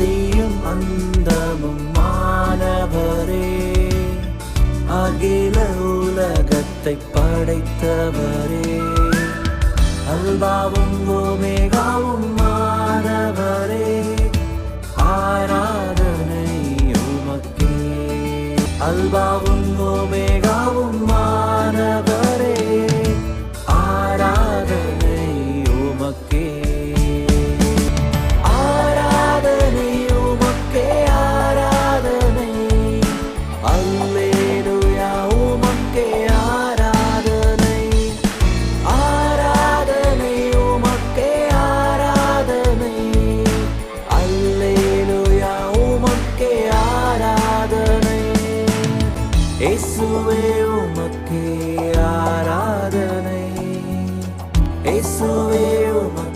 ஆதியும் அந்தமும் மாணவரே. அகில உலகத்தை படைத்தவரே. அல்பாவும் ஓமேகாவும் மாணவரே. ஆராதனை உமக்கே அல்பாவும் ஓமேகாவும் இயேசுவே உமக்கே ஆராதனை. இயேசுவே உமக்கு